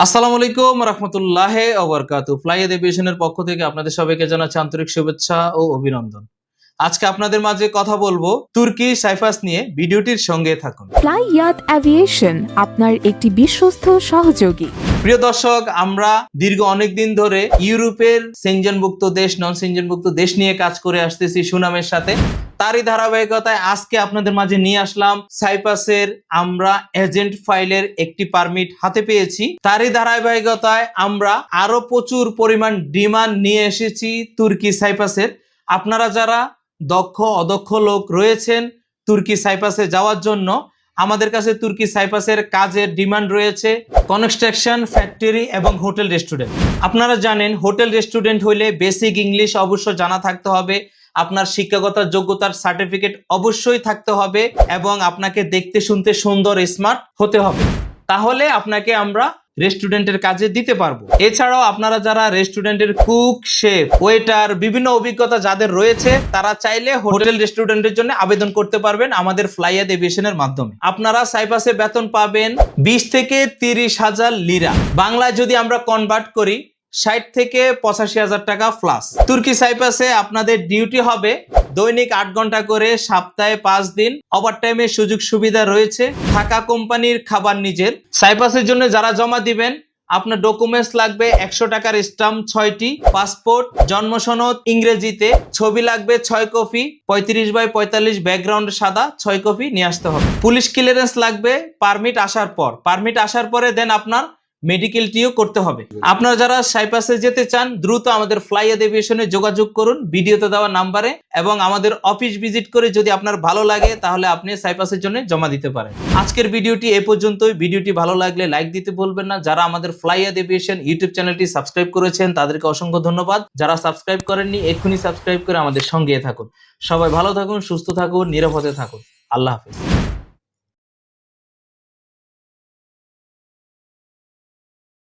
আসসালামু আলাইকুম রহমতুল্লাহ ওবরকাত ফ্লাইয়েদ এভিয়েশনের পক্ষ থেকে আপনাদের সবাইকে জানাচ্ছি আন্তরিক শুভেচ্ছা ও অভিনন্দন। আজকে আপনাদের মাঝে কথা বলব তুর্কি সাইফাস নিয়ে। ভিডিওটির সঙ্গে থাকুন। ফ্লাই ইয়াত অ্যাভিয়েশন আপনার একটি বিশ্বস্ত সহযোগী। প্রিয় দর্শক আমরা দীর্ঘ অনেক দিন ধরে ইউরোপের সেঞ্জনভুক্ত দেশ নন সেঞ্জনভুক্ত দেশ নিয়ে কাজ করে আসতেছি সুনামের সাথে। তারই ধারাবাহিকতায় আজকে আপনাদের মাঝে নিয়ে আসলাম সাইপাসের আমরা এজেন্ট ফাইলের একটি পারমিট হাতে পেয়েছি। তারই ধারাবাহিকতায় আমরা আরও প্রচুর পরিমাণ ডিমান্ড নিয়ে এসেছি তুর্কি সাইপাসের আপনারা যারা দক্ষ অদক্ষ লোক রয়েছেন তুর্কি সাইপাসে যাওয়ার জন্য আমাদের কাছে তুর্কি সাইপাসের কাজের ডিমান্ড রয়েছে, কনস্ট্রাকশন, ফ্যাক্টরি এবং হোটেল রেস্টুরেন্ট। আপনারা জানেন, হোটেল রেস্টুরেন্ট হইলে বেসিক ইংলিশ অবশ্য জানা থাকতে হবে, আপনার শিক্ষাগত যোগ্যতার সার্টিফিকেট অবশ্যই থাকতে হবে এবং আপনাকে দেখতে শুনতে সুন্দর, স্মার্ট হতে হবে। তাহলে আপনাকে আমরা রেস্টুরেন্টের কাজে দিতে পারব। এছাড়াও আপনারা যারা রেস্টুরেন্টের কুক, শেফ, ওয়েটার, বিভিন্ন অভিজ্ঞতা যাদের রয়েছে, তারা চাইলে হোটেল রেস্টুরেন্টের জন্য আবেদন করতে পারবেন আমাদের ফ্লাইয়াদ এভিয়েশনের মাধ্যমে। আপনারা সাইপাসে বেতন পাবেন বিশ থেকে তিরিশ হাজার লিরা। বাংলায় যদি আমরা কনভার্ট করি ষাট থেকে পঁচাশি হাজার টাকা প্লাস তুর্কি সাইপাসে আপনাদের ডিউটি হবে দৈনিক আট ঘণ্টা করে সপ্তাহে পাঁচ দিন। ওভার টাইমের সুযোগ সুবিধা রয়েছে। থাকা কোম্পানির খাবার নিজের। সাইপাসের জন্য যারা জমা দিবেন, আপনার ডকুমেন্টস লাগবে একশো টাকার স্টাম্প ছয়টি পাসপোর্ট জন্ম সনদ ইংরেজিতে, ছবি লাগবে ছয় কপি, পঁয়ত্রিশ বাই পঁয়তাল্লিশ ব্যাকগ্রাউন্ড সাদা, ছয় কপি নিয়ে আসতে হবে। পুলিশ ক্লিয়ারেন্স লাগবে পারমিট আসার পর। পারমিট আসার পরে দেন আপনার মেডিকেলটিও করতে হবে। আপনারা যারা সাইপাসে যেতে চান, দ্রুত আমাদের ফ্লাইয়াদ এভিয়েশনে যোগাযোগ করুন। ভিডিওতে দেওয়া নাম্বারে এবং আমাদের অফিস ভিজিট করে যদি আপনার ভালো লাগে, তাহলে আপনি সাইপাসের জন্য জমা দিতে পারেন। আজকের ভিডিওটি এ পর্যন্তই। ভিডিওটি ভালো লাগলে লাইক দিতে বলবেন না। যারা আমাদের ফ্লাইয়াদ এভিয়েশন ইউটিউব চ্যানেলটি সাবস্ক্রাইব করেছেন, তাদেরকে অসংখ্য ধন্যবাদ। যারা সাবস্ক্রাইব করেননি, এক্ষুনি সাবস্ক্রাইব করে আমাদের সঙ্গে থাকুন। সবাই ভালো থাকুন, সুস্থ থাকুন, নিরাপদে থাকুন। আল্লাহ হাফিজ।